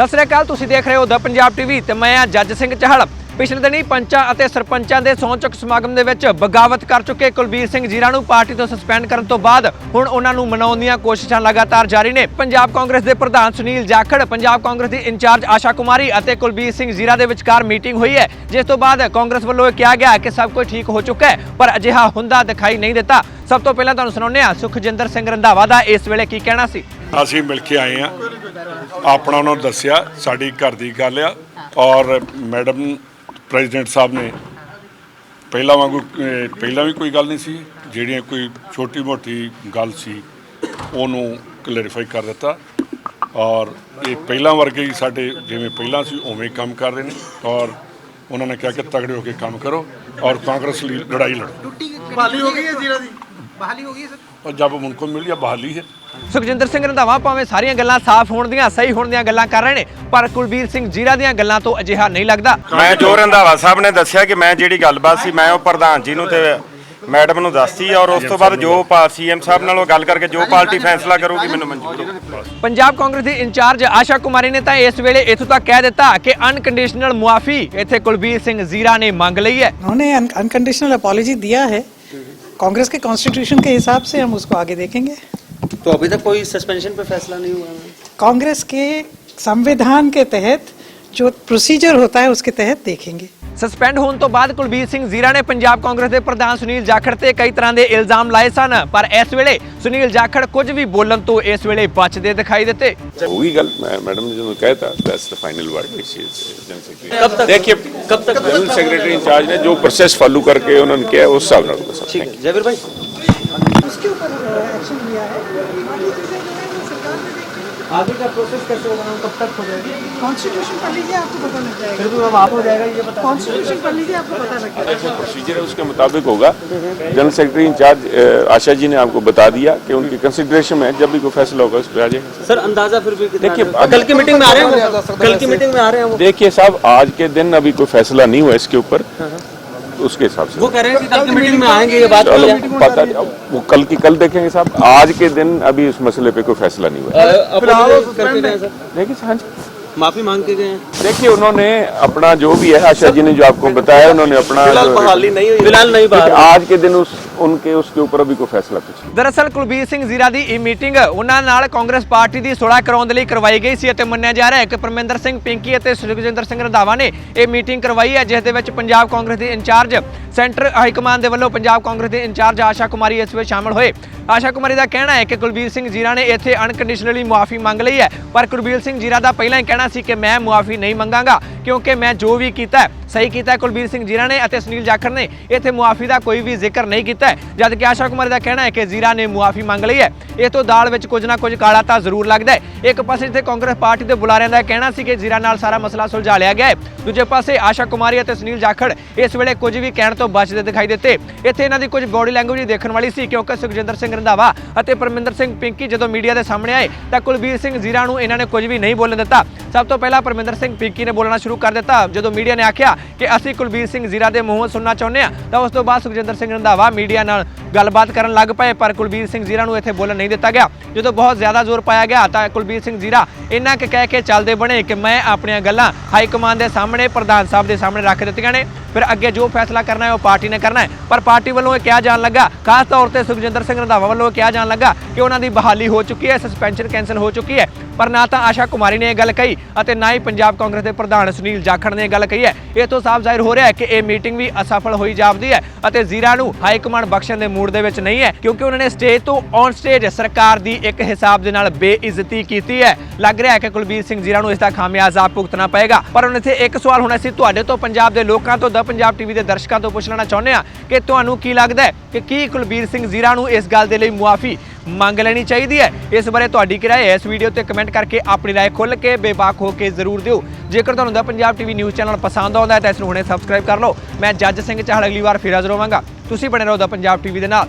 ਸਤਿ ਸ੍ਰੀ ਅਕਾਲ, ਤੁਸੀਂ ਦੇਖ ਰਹੇ ਹੋ ਦ ਪੰਜਾਬ ਟੀਵੀ ਤੇ ਮੈਂ ਆ ਜੱਜ ਸਿੰਘ ਚਾਹਲ। ਪਿਛਲੇ ਦਿਨੀ ਪੰਚਾਂ ਅਤੇ ਸਰਪੰਚਾਂ ਦੇ ਸਹੁੰ ਸਮਾਗਮ ਦੇ ਵਿੱਚ ਬਗਾਵਤ ਕਰ ਚੁੱਕੇ ਕੁਲਬੀਰ ਸਿੰਘ ਜੀਰਾ ਨੂੰ ਪਾਰਟੀ ਤੋਂ ਸਸਪੈਂਡ ਕਰਨ ਤੋਂ ਬਾਅਦ ਹੁਣ ਉਹਨਾਂ ਨੂੰ ਮਨਾਉਣ ਦੀਆਂ ਕੋਸ਼ਿਸ਼ਾਂ ਲਗਾਤਾਰ ਜਾਰੀ ਨੇ। ਪੰਜਾਬ ਕਾਂਗਰਸ ਦੇ ਪ੍ਰਧਾਨ ਸੁਨੀਲ ਜਾਖੜ, ਪੰਜਾਬ ਕਾਂਗਰਸ ਦੀ ਇੰਚਾਰਜ ਆਸ਼ਾ ਕੁਮਾਰੀ ਅਤੇ ਕੁਲਬੀਰ ਸਿੰਘ ਜੀਰਾ ਦੇ ਵਿਚਕਾਰ ਮੀਟਿੰਗ ਹੋਈ ਹੈ, ਜਿਸ ਤੋਂ ਬਾਅਦ ਕਾਂਗਰਸ ਵੱਲੋਂ ਇਹ ਕਿਹਾ ਗਿਆ ਕਿ ਸਭ ਕੁਝ ਠੀਕ ਹੋ ਚੁੱਕਾ ਹੈ, ਪਰ ਅਜਿਹਾ ਹੁੰਦਾ ਦਿਖਾਈ ਨਹੀਂ ਦਿੱਤਾ। ਸਭ ਤੋਂ ਪਹਿਲਾਂ ਤੁਹਾਨੂੰ ਸੁਣਾਉਂਦੇ ਹਾਂ ਸੁਖਜਿੰਦਰ ਸਿੰਘ ਰੰਧਾਵਾ ਦਾ ਇਸ ਵੇਲੇ ਕੀ ਕਹਿਣਾ ਸੀ? ਅਸੀਂ ਮਿਲ ਕੇ ਆਏ ਆ ਆਪਣਾ ਉਹਨਾਂ ਨੂੰ ਦੱਸਿਆ, ਸਾਡੀ ਘਰ ਦੀ ਗੱਲ ਆ ਔਰ ਮੈਡਮ ਪ੍ਰੈਜ਼ੀਡੈਂਟ ਸਾਹਿਬ ਨੇ ਪਹਿਲਾਂ ਵਾਂਗੂ ਪਹਿਲਾਂ ਵੀ ਕੋਈ ਗੱਲ ਨਹੀਂ ਸੀ, ਜਿਹੜੀਆਂ ਕੋਈ ਛੋਟੀ ਮੋਟੀ ਗੱਲ ਸੀ, ਉਹਨੂੰ ਕਲੈਰੀਫਾਈ ਕਰ ਦਿੱਤਾ। ਔਰ ਇਹ ਪਹਿਲਾਂ ਵਰਗੇ ਹੀ ਸਾਡੇ ਜਿਵੇਂ ਪਹਿਲਾਂ ਸੀ, ਉਵੇਂ ਕੰਮ ਕਰ ਰਹੇ ਨੇ ਔਰ ਉਹਨਾਂ ਨੇ ਕਿਹਾ ਕਿ ਤਗੜੇ ਹੋ ਕੇ ਕੰਮ ਕਰੋ ਔਰ ਕਾਂਗਰਸ ਲਈ ਲੜਾਈ ਲੜੋ। ਟੁੱਟੀ ਹੋ ਗਈ ਹੈ ਜੀਰਾ ਦੀ? बहाली हो गई है सर और जब उनको मिल गया बहाली है ਸੁਖਜਿੰਦਰ ਸਿੰਘ ਰੰਧਾਵਾ ਭਾਵੇਂ ਸਾਰੀਆਂ ਗੱਲਾਂ ਸਾਫ਼ ਹੋਣ ਦੀਆਂ ਸਹੀ ਹੋਣ ਦੀਆਂ ਗੱਲਾਂ ਕਰ ਰਹੇ ਨੇ ਪਰ ਕੁਲਬੀਰ ਸਿੰਘ ਜੀਰਾ ਦੀਆਂ ਗੱਲਾਂ ਤੋਂ ਅਜਿਹਾ ਨਹੀਂ ਲੱਗਦਾ ਮੈਂ ਜੋ ਰੰਧਾਵਾ ਸਾਹਿਬ ਨੇ ਦੱਸਿਆ ਕਿ ਮੈਂ ਜਿਹੜੀ ਗੱਲਬਾਤ ਸੀ ਮੈਂ ਉਹ ਪ੍ਰਧਾਨ ਜੀ ਨੂੰ ਤੇ ਮੈਡਮ ਨੂੰ ਦੱਸਤੀ ਔਰ ਉਸ ਤੋਂ ਬਾਅਦ ਜੋ ਸੀਐਮ ਸਾਹਿਬ ਨਾਲ ਉਹ ਗੱਲ ਕਰਕੇ ਜੋ ਪਾਰਟੀ ਫੈਸਲਾ ਕਰੂਗੀ ਮੈਨੂੰ ਮਨਜ਼ੂਰ ਹੋ ਪੰਜਾਬ ਕਾਂਗਰਸ ਦੀ ਇੰਚਾਰਜ ਆਸ਼ਾ ਕੁਮਾਰੀ ਨੇ ਤਾਂ ਇਸ ਵੇਲੇ ਇਥੋਂ ਤੱਕ ਕਹਿ ਦਿੱਤਾ ਕਿ ਅਨਕੰਡੀਸ਼ਨਲ ਮੁਆਫੀ ਇੱਥੇ ਕੁਲਬੀਰ ਸਿੰਘ ਜੀਰਾ ਨੇ ਮੰਗ ਲਈ ਹੈ उन्होंने अनकंडीशनल अपॉलोजी दिया है कांग्रेस के कॉन्स्टिट्यूशन के हिसाब से हम उसको आगे देखेंगे तो अभी तक कोई सस्पेंशन पे फैसला नहीं हुआ है कांग्रेस के संविधान के तहत जो प्रोसीजर होता है उसके तहत देखेंगे ਸਸਪੈਂਡ ਹੋਣ ਤੋਂ ਬਾਅਦ ਕੁਲਬੀਰ ਸਿੰਘ ਜੀਰਾ ਨੇ ਪੰਜਾਬ ਕਾਂਗਰਸ ਦੇ ਪ੍ਰਧਾਨ ਸੁਨੀਲ ਜਾਖੜ ਤੇ ਕਈ ਤਰ੍ਹਾਂ ਦੇ ਇਲਜ਼ਾਮ ਲਾਏ ਸਨ ਪਰ ਇਸ ਵੇਲੇ ਸੁਨੀਲ ਜਾਖੜ ਕੁਝ ਵੀ ਬੋਲਣ ਤੋਂ ਇਸ ਵੇਲੇ ਬਚਦੇ ਦਿਖਾਈ ਦਿੱਤੇ ਹੋਈ ਗੱਲ ਮੈਂ ਮੈਡਮ ਨੇ ਜਦੋਂ ਕਹਿਤਾ that's the final word which is general secretary कब तक देखिए कब तक जनरल सेक्रेटरी इंचार्ज ने जो प्रोसेस फॉलो करके उन्होंने किया उस हिसाब ਨਾਲ ਦੱਸਾਂ ठीक है जयवीर भाई उसके ऊपर एक्शन लिया है आगे का प्रोसेस कैसे होगा? कब तक हो जाएगा? कॉन्स्टिट्यूशन पढ़ लीजिए आपको पता लग जाएगा। फिर भी अब आप हो जाएगा ये बता कॉन्स्टिट्यूशन पढ़ लीजिए आपको पता लग जाएगा। जो प्रोसीजर है उसके मुताबिक होगा। General secretary incharge Asha ji ने आपको बता दिया कि उनकी कंसिडरेशन में जब भी कोई फैसला होगा उस पर आ जाएगा सर अंदाज़ा फिर भी देखिए, कल की मीटिंग में आ रहे हैं कल की मीटिंग में आ रहे हैं देखिए साहब आज के दिन अभी कोई फैसला नहीं हुआ इसके ऊपर। तो उसके हिसाब से। वो कह रहे हैं कि कल की मीटिंग में आएँगे ये बात चलो पता नहीं वो कल की कल देखेंगे साहब। आज के दिन अभी उस मसले पे कोई फैसला नहीं हुआ। देखिए हाँ माफ़ी मांग के गए हैं। देखिए उन्होंने अपना जो भी है आशा जी ने जो आपको बताया उन्होंने अपना फ़िलहाल नहीं हुई। फ़िलहाल नहीं बात आज के दिन उस उनके उसके ऊपर अभी कोई फैसला कुछ नहीं ਦਰਅਸਲ ਕੁਲਬੀਰ ਸਿੰਘ ਜ਼ੀਰਾ ਦੀ ਇਹ ਮੀਟਿੰਗ ਉਹਨਾਂ ਨਾਲ ਕਾਂਗਰਸ ਪਾਰਟੀ ਦੀ ਸੁਲ੍ਹਾ ਕਰਾਉਣ ਦੇ ਲਈ ਕਰਵਾਈ ਗਈ ਸੀ ਅਤੇ ਮੰਨਿਆ ਜਾ ਰਿਹਾ ਹੈ ਕਿ ਪਰਮਿੰਦਰ ਸਿੰਘ ਪਿੰਕੀ ਅਤੇ ਸੁਖਜਿੰਦਰ ਸਿੰਘ ਰੰਧਾਵਾ ਨੇ ਇਹ ਮੀਟਿੰਗ ਕਰਵਾਈ ਹੈ ਜਿਸ ਦੇ ਵਿੱਚ ਪੰਜਾਬ ਕਾਂਗਰਸ ਦੇ ਇੰਚਾਰਜ ਸੈਂਟਰ ਹਾਈ ਕਮਾਂਡ ਦੇ ਵੱਲੋਂ ਪੰਜਾਬ ਕਾਂਗਰਸ ਦੇ ਇੰਚਾਰਜ ਆਸ਼ਾ ਕੁਮਾਰੀ ਇਸ ਵਿੱਚ ਸ਼ਾਮਲ ਹੋਏ ਆਸ਼ਾ ਕੁਮਾਰੀ ਦਾ ਕਹਿਣਾ ਹੈ ਕਿ ਕੁਲਬੀਰ ਸਿੰਘ ਜੀਰਾ ਨੇ ਇੱਥੇ ਅਨਕੰਡੀਸ਼ਨਲੀ ਮੁਆਫੀ ਮੰਗ ਲਈ ਹੈ ਪਰ ਕੁਲਬੀਰ ਸਿੰਘ ਜੀਰਾ ਦਾ ਪਹਿਲਾਂ ਹੀ ਕਹਿਣਾ ਸੀ ਕਿ ਮੈਂ ਮੁਆਫੀ ਨਹੀਂ ਮੰਗਾਂਗਾ ਕਿਉਂਕਿ ਮੈਂ ਜੋ ਵੀ ਕੀਤਾ ਹੈ, ਸਹੀ ਕੀਤਾ ਕੁਲਬੀਰ ਸਿੰਘ ਜੀਰਾ ਨੇ ਅਤੇ ਸੁਨੀਲ ਜਾਖੜ ਨੇ। ਇੱਥੇ ਮੁਆਫੀ ਦਾ ਕੋਈ ਵੀ ਜ਼ਿਕਰ ਨਹੀਂ ਕੀਤਾ ਹੈ। ਜਦ ਕਿ ਆਸ਼ਾ ਕੁਮਾਰੀ ਦਾ ਕਹਿਣਾ ਹੈ ਕਿ ਜੀਰਾ ਨੇ ਮੁਆਫੀ ਮੰਗ ਲਈ ਹੈ, ਇਹ ਤੋਂ ਦਾਲ ਵਿੱਚ ਕੁਝ ਨਾ ਕੁਝ ਕਾਲਾ ਤਾਂ ਜ਼ਰੂਰ ਲੱਗਦਾ ਹੈ। ਇੱਕ ਪਾਸੇ ਇੱਥੇ ਕਾਂਗਰਸ ਪਾਰਟੀ ਦੇ ਬੁਲਾਰਿਆਂ ਦਾ ਕਹਿਣਾ ਸੀ ਕਿ ਜੀਰਾ ਨਾਲ ਸਾਰਾ ਮਸਲਾ ਸੁਲਝਾ ਲਿਆ ਗਿਆ ਹੈ। ਦੂਜੇ ਪਾਸੇ ਆਸ਼ਾ ਕੁਮਾਰੀ ਅਤੇ ਸੁਨੀਲ ਜਾਖੜ ਇਸ ਵੇਲੇ ਕੁਝ ਵੀ ਕਹਿਣ ਤੋਂ ਬਚਦੇ ਦਿਖਾਈ ਦਿੱਤੇ। ਇੱਥੇ ਇਹਨਾਂ ਦੀ ਕੁਝ ਬੋਡੀ ਲੈਂਗੁਏਜ ਦੇਖਣ ਵਾਲੀ ਸੀ, ਕਿਉਂਕਿ ਸੁਖਜਿੰਦਰ ਸਿੰਘ ਰੰਧਾਵਾ ਅਤੇ ਪਰਮਿੰਦਰ ਸਿੰਘ ਪਿੰਕੀ ਜਦੋਂ ਮੀਡੀਆ ਦੇ ਸਾਹਮਣੇ ਆਏ, ਤਾਂ ਕੁਲਬੀਰ ਸਿੰਘ ਜ਼ੀਰਾ ਨੂੰ ਇਹਨਾਂ ਨੇ ਕੁਝ ਵੀ ਨਹੀਂ ਬੋਲਣ ਦਿੱਤਾ। ਸਭ ਤੋਂ ਪਹਿਲਾਂ ਪਰਮਿੰਦਰ ਸਿੰਘ ਪਿੰਕੀ ਨੇ ਬੋਲਣਾ ਸ਼ੁਰੂ ਕਰ ਦਿੱਤਾ। ਜਦੋਂ ਮੀਡੀਆ ਨੇ ਆਖਿਆ ਕਿ ਅਸੀਂ ਕੁਲਬੀਰ ਸਿੰਘ ਜ਼ੀਰਾ ਦੇ ਮੂੰਹੋਂ ਸੁਣਨਾ ਚਾਹੁੰਦੇ ਹਾਂ, ਤਾਂ ਉਸ ਤੋਂ ਬਾਅਦ ਸੁਖਜਿੰਦਰ ਸਿੰਘ ਰੰਧਾਵਾ ਮੀਡੀਆ ਨਾਲ ਗੱਲਬਾਤ ਕਰਨ ਲੱਗ ਪਏ, ਪਰ ਕੁਲਬੀਰ ਸਿੰਘ ਜ਼ੀਰਾ ਨੂੰ ਇੱਥੇ ਬੋਲਣ ਨਹੀਂ ਦਿੱਤਾ ਗਿਆ। ਜਦੋਂ ਬਹੁਤ ਜ਼ਿਆਦਾ ਜ਼ੋਰ ਪਾਇਆ ਗਿਆ, ਤਾਂ ਕੁਲਬੀਰ ਸਿੰਘ ਜ਼ੀਰਾ ਇੰਨਾ ਕਿ ਕਹਿ ਕੇ ਚੱਲਦੇ ਬਣੇ ਕਿ ਮੈਂ ਆਪਣੀਆਂ ਗੱਲਾਂ ਹਾਈ ਕਮਾਂਡ ਦੇ ਸਾਹਮਣੇ, ਪ੍ਰਧਾਨ ਸਾਹਿਬ ਦੇ ਸਾਹਮਣੇ ਰੱਖ ਦਿੱਤੀਆਂ ਨੇ। ਫਿਰ ਅੱਗੇ ਜੋ ਫੈਸਲਾ ਕਰਨਾ ਹੈ ਉਹ ਪਾਰਟੀ ਨੇ ਕਰਨਾ ਹੈ। ਪਰ ਪਾਰਟੀ ਵੱਲੋਂ ਇਹ ਕਿਹਾ ਜਾਣ ਲੱਗਾ, ਖਾਸ ਤੌਰ ਤੇ ਸੁਖਜਿੰਦਰ ਸਿੰਘ ਰੰਧਾਵਾ ਵੱਲੋਂ ਕਿਹਾ ਜਾਣ ਲੱਗਾ ਕਿ ਉਹਨਾਂ ਦੀ ਬਹਾਲੀ ਹੋ ਚੁੱਕੀ ਹੈ ਸਸਪੈਂਸ਼ਨ ਕੈਂਸਲ ਹੋ ਚੁੱਕੀ ਹੈ। ਪਰ ਨਾ ਤਾਂ ਆਸ਼ਾ ਕੁਮਾਰੀ ਨੇ ਇਹ ਗੱਲ ਕਹੀ ਅਤੇ ਨਾ ਹੀ ਪੰਜਾਬ ਕਾਂਗਰਸ ਦੇ ਪ੍ਰਧਾਨ ਸੁਨੀਲ ਜਾਖੜ ਨੇ ਇਹ ਗੱਲ ਕਹੀ ਹੈ। ਇਹ ਤੋਂ ਸਾਫ਼ ਜ਼ਾਹਿਰ ਹੋ ਰਿਹਾ ਹੈ ਕਿ ਇਹ ਮੀਟਿੰਗ ਵੀ ਅਸਫਲ ਹੋਈ ਜਾਪਦੀ ਹੈ ਅਤੇ ਜ਼ੀਰਾ ਨੂੰ ਹਾਈ ਕਮਾਂਡ ਬਖਸ਼ਣ ਦੇ ਮੂਡ ਦੇ ਵਿੱਚ ਨਹੀਂ ਹੈ, ਕਿਉਂਕਿ ਉਹਨਾਂ ਨੇ ਸਟੇਜ ਤੋਂ ਔਨ ਸਟੇਜ ਸਰਕਾਰ ਦੀ ਇੱਕ ਹਿਸਾਬ ਦੇ ਨਾਲ ਬੇਇੱਜ਼ਤੀ ਕੀਤੀ ਹੈ। ਲੱਗ ਰਿਹਾ ਹੈ ਕਿ ਕੁਲਬੀਰ ਸਿੰਘ ਜ਼ੀਰਾ ਨੂੰ ਇਸ ਦਾ ਖਾਮਿਆਜ਼ਾ ਭੁਗਤਣਾ ਪਏਗਾ। ਪਰ ਹੁਣ ਇੱਥੇ ਇੱਕ ਸਵਾਲ ਹੋਣਾ ਸੀ, ਤੁਹਾਡੇ ਤੋਂ ਪੰਜਾਬ ਦੇ ਲੋਕਾਂ ਤੋਂ ਦ ਪੰਜਾਬ ਟੀਵੀ ਦੇ ਦਰਸ਼ਕਾਂ ਤੋਂ ਪੁੱਛ ਲੈਣਾ ਚਾਹੁੰਦੇ ਆ ਕਿ ਤੁਹਾਨੂੰ ਕੀ ਲੱਗਦਾ ਹੈ ਕਿ ਕੀ ਕੁਲਬੀਰ ਸਿੰਘ ਜ਼ੀਰਾ ਨੂੰ ਇਸ ਗੱਲ ਦੇ ਲਈ ਮੁਆਫੀ ਮੰਗ ਲੈਣੀ ਚਾਹੀਦੀ ਹੈ? ਇਸ ਬਾਰੇ ਤੁਹਾਡੀ ਕੀ ਰਾਏ ਹੈ? ਇਸ ਵੀਡੀਓ ਤੇ ਕਮੈਂਟ ਕਰਕੇ ਆਪਣੀ ਰਾਏ ਖੁੱਲ ਕੇ ਬੇਬਾਕ ਹੋ ਕੇ ਜ਼ਰੂਰ ਦਿਓ। ਜੇਕਰ ਤੁਹਾਨੂੰ ਦਾ ਪੰਜਾਬ ਟੀਵੀ ਨਿਊਜ਼ ਚੈਨਲ ਪਸੰਦ ਆਉਂਦਾ ਹੈ ਤਾਂ ਇਸ ਨੂੰ ਹੁਣੇ ਸਬਸਕ੍ਰਾਈਬ ਕਰ ਲਓ। ਮੈਂ ਜੱਜ ਸਿੰਘ ਚਾਹਲ ਅਗਲੀ ਵਾਰ ਫਿਰ ਹਾਜ਼ਰ ਹੋਵਾਂਗਾ। ਤੁਸੀਂ ਬਣੇ ਰਹੋ ਦਾ ਪੰਜਾਬ ਟੀਵੀ ਦੇ ਨਾਲ।